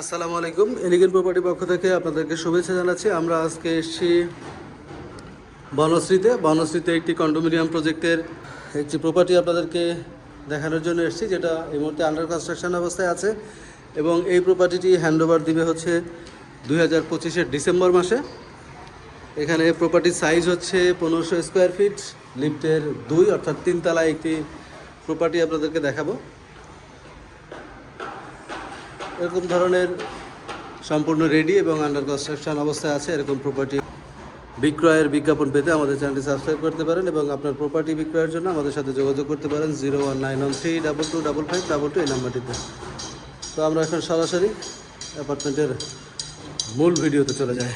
আসসালামু আলাইকুম। Elegant property পক্ষ থেকে আপনাদেরকে শুভেচ্ছা জানাচ্ছি। আমরা আজকে এসেছি বনশ্রীতে। বনশ্রীতে একটি কন্ডোমিনিয়াম প্রজেক্টের একটি প্রপার্টি আপনাদেরকে দেখানোর জন্য এসেছি, যেটা এই মুহূর্তে আন্ডার কনস্ট্রাকশন অবস্থায় আছে এবং এই প্রপার্টিটি হ্যান্ডওভার দিবে হচ্ছে দুই হাজার পঁচিশের ডিসেম্বর মাসে। এখানে প্রপার্টির সাইজ হচ্ছে পনেরোশো স্কোয়ার ফিট লিফটের দুই অর্থাৎ তিনতলায় একটি প্রপার্টি আপনাদেরকে দেখাবো। এরকম ধরনের সম্পূর্ণ রেডি এবং আন্ডার কনস্ট্রাকশন অবস্থায় আছে এরকম প্রপার্টি বিক্রয়ের বিজ্ঞাপন পেতে আমাদের চ্যানেলটি সাবস্ক্রাইব করতে পারেন এবং আপনার প্রপার্টি বিক্রয়ের জন্য আমাদের সাথে যোগাযোগ করতে পারেন zero one nine one three double two double five double two এই নাম্বারটিতে। তো আমরা এখন সরাসরি অ্যাপার্টমেন্টের মূল ভিডিওতে চলে যাই।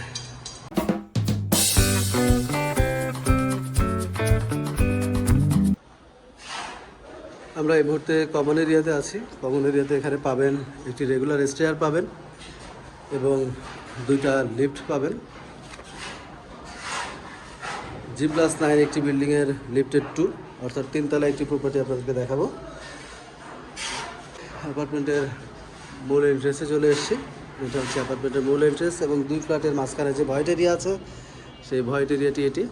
আমরা এই মুহূর্তে কমন এরিয়াতে আছি। কমন এরিয়াতে এখানে পাবেন একটি রেগুলার স্টেয়ার পাবেন এবং দুইটা লিফট পাবেন। জি প্লাস নাইন একটি বিল্ডিংয়ের লিফটেড টু অর্থাৎ তিনতলা একটি প্রপার্টি আপনাদেরকে দেখাবো। অ্যাপার্টমেন্টের মূল এন্ট্রেন্সে চলে এসেছি। এটা হচ্ছে অ্যাপার্টমেন্টের মূল এন্ট্রেন্স এবং দুই ফ্ল্যাটের মাঝখানে যে ভয়েট এরিয়া আছে, সেই ভয়েট এরিয়াটি এটি।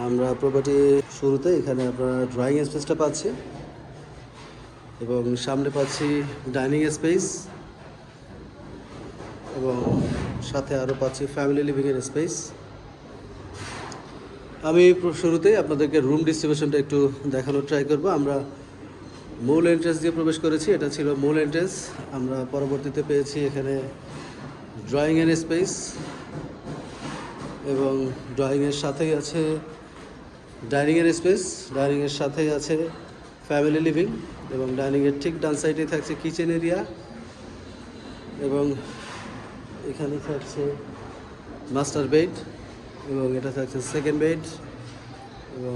আমরা প্রপার্টি শুরুতে এখানে আপনারা ড্রয়িং স্পেসটা পাচ্ছি এবং সামনে পাচ্ছি ডাইনিং স্পেস এবং সাথে আরও পাচ্ছি ফ্যামিলি লিভিংয়ের স্পেস আমি শুরুতেই আপনাদেরকে রুম ডিস্ট্রিবিউশনটা একটু দেখানোর ট্রাই করব। আমরা মূল এন্ট্রেন্স দিয়ে প্রবেশ করেছি, এটা ছিল মূল এন্ট্রেন্স আমরা পরবর্তীতে পেয়েছি এখানে ড্রয়িংয়ের স্পেস এবং ড্রয়িংয়ের সাথেই আছে ডাইনিংয়ের স্পেস, ডাইনিংয়ের সাথেই আছে ফ্যামিলি লিভিং এবং ডাইনিংয়ের ঠিক ডান সাইডে থাকছে কিচেন এরিয়া এবং এখানে থাকছে মাস্টার বেড এবং এটা থাকছে সেকেন্ড বেড এবং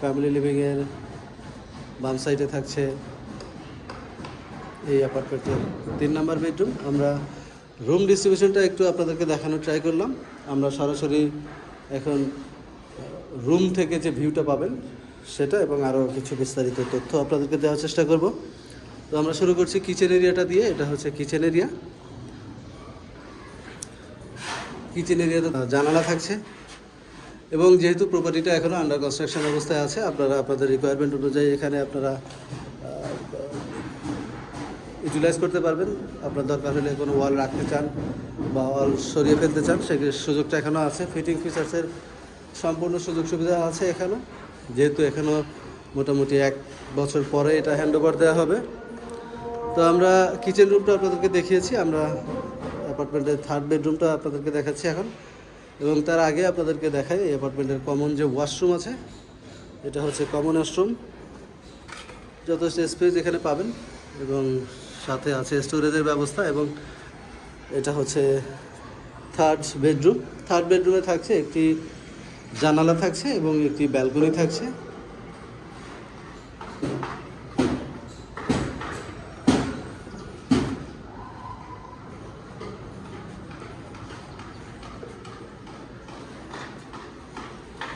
ফ্যামিলি লিভিংয়ের বাম সাইডে থাকছে এই অ্যাপার্টমেন্টের তিন নাম্বার বেডরুম আমরা রুম ডিস্ট্রিবিউশনটা একটু আপনাদেরকে দেখানোর ট্রাই করলাম। আমরা সরাসরি এখন রুম থেকে যে ভিউটা পাবেন, সেটা এবং আরও কিছু বিস্তারিত তথ্য আপনাদেরকে দেওয়ার চেষ্টা করব। তো আমরা শুরু করছি কিচেন এরিয়াটা দিয়ে, এটা হচ্ছে কিচেন এরিয়া কিচেন এরিয়াতে জানালা থাকছে এবং যেহেতু প্রপার্টিটা এখনও আন্ডার কনস্ট্রাকশন অবস্থায় আছে, আপনারা আপনাদের রিকোয়ারমেন্ট অনুযায়ী এখানে আপনারা ইউটিলাইজ করতে পারবেন। আপনার দরকার হলে কোনো ওয়াল রাখতে চান বা ওয়াল সরিয়ে ফেলতে চান সে সুযোগটা এখনও আছে। ফিটিং ফিচার্সের সম্পূর্ণ সুযোগ সুবিধা আছে এখানেও যেহেতু এখনও মোটামুটি এক বছর পরে এটা হ্যান্ড ওভার দেওয়া হবে। তো আমরা কিচেন রুমটা আপনাদেরকে দেখিয়েছি, আমরা অ্যাপার্টমেন্টের থার্ড বেডরুমটা আপনাদেরকে দেখাচ্ছি এখন। এবং তার আগে আপনাদেরকে দেখাই এই অ্যাপার্টমেন্টের কমন যে ওয়াশরুম আছে, এটা হচ্ছে কমন ওয়াশরুম যথেষ্ট স্পেস এখানে পাবেন এবং সাথে আছে স্টোরেজের ব্যবস্থা এবং এটা হচ্ছে থার্ড বেডরুম থার্ড বেডরুমে থাকছে একটি জানালা থাকছে এবং একটি ব্যালকনি থাকছে।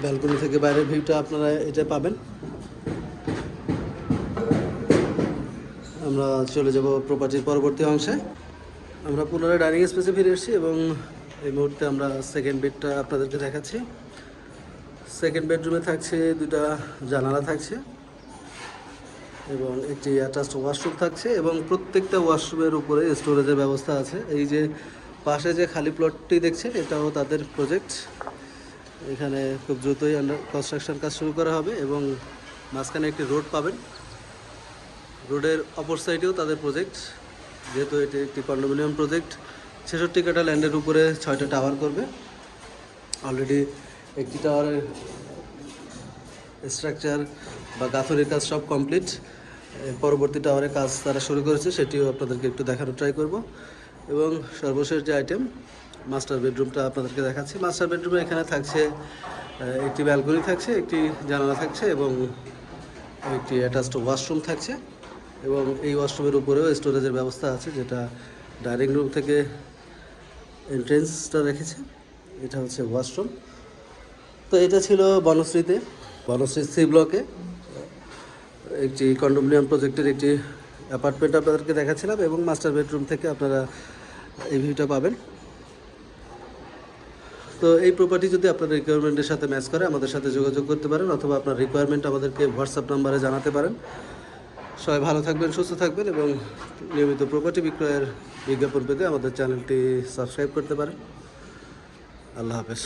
ব্যালকনি থেকে বাইরের ভিউটা আপনারা এটা পাবেন। আমরা চলে যাব প্রপার্টির পরবর্তী অংশে। আমরা পুনরায় ডাইনিং স্পেসে ফিরে এসেছি এবং এই মুহূর্তে আমরা সেকেন্ড বেডটা আপনাদেরকে দেখাচ্ছি। সেকেন্ড বেডরুমে থাকছে দুটা জানালা থাকছে এবং একটি অ্যাটাচড ওয়াশরুম থাকছে এবং প্রত্যেকটা ওয়াশরুমের উপরে স্টোরেজের ব্যবস্থা আছে। এই যে পাশে যে খালি প্লটটি দেখছেন, এটাও তাদের প্রজেক্ট এখানে খুব দ্রুতই আন্ডার কনস্ট্রাকশন কাজ শুরু করা হবে এবং মাঝখানে একটি রোড পাবেন। রোডের অপর সাইডেও তাদের প্রজেক্ট যেহেতু এটি একটি কন্ডোমিনিয়াম প্রজেক্ট ছেষট্টি কাটা ল্যান্ডের উপরে ছয়টা টাওয়ার করবে। অলরেডি একটি টাওয়ারের স্ট্রাকচার বা গাথরের কাজ সব কমপ্লিট পরবর্তী টাওয়ারের কাজ তারা শুরু করেছে, সেটিও আপনাদেরকে একটু দেখানোর ট্রাই করব। এবং সর্বশেষ যে আইটেম মাস্টার বেডরুমটা আপনাদেরকে দেখাচ্ছি। মাস্টার বেডরুমে এখানে থাকছে একটি ব্যালকনি থাকছে, একটি জানালা থাকছে এবং একটি অ্যাটাচড ওয়াশরুম থাকছে। এবং এই ওয়াশরুমের উপরেও স্টোরেজের ব্যবস্থা আছে, যেটা ডাইনিং রুম থেকে এন্ট্রেন্সটা রেখেছে। এটা হচ্ছে ওয়াশরুম তো এটা ছিল বনশ্রীতে, বনশ্রী সি ব্লকে। একটি কন্ডোমিনিয়াম প্রজেক্টের একটি অ্যাপার্টমেন্ট আপনাদেরকে দেখাচ্ছিলাম এবং মাস্টার বেডরুম থেকে আপনারা এই ভিউটা পাবেন। তো এই প্রপার্টি যদি আপনার রিকোয়ারমেন্টের সাথে ম্যাচ করে, আমাদের সাথে যোগাযোগ করতে পারেন অথবা আপনার রিকোয়ারমেন্ট আমাদেরকে হোয়াটসঅ্যাপ নাম্বারে জানাতে পারেন। সবাই ভালো থাকবেন, সুস্থ থাকবেন এবং নিয়মিত প্রপার্টি বিক্রয়ের বিজ্ঞাপন পেতে আমাদের চ্যানেলটি সাবস্ক্রাইব করতে পারেন। আল্লাহ হাফেজ।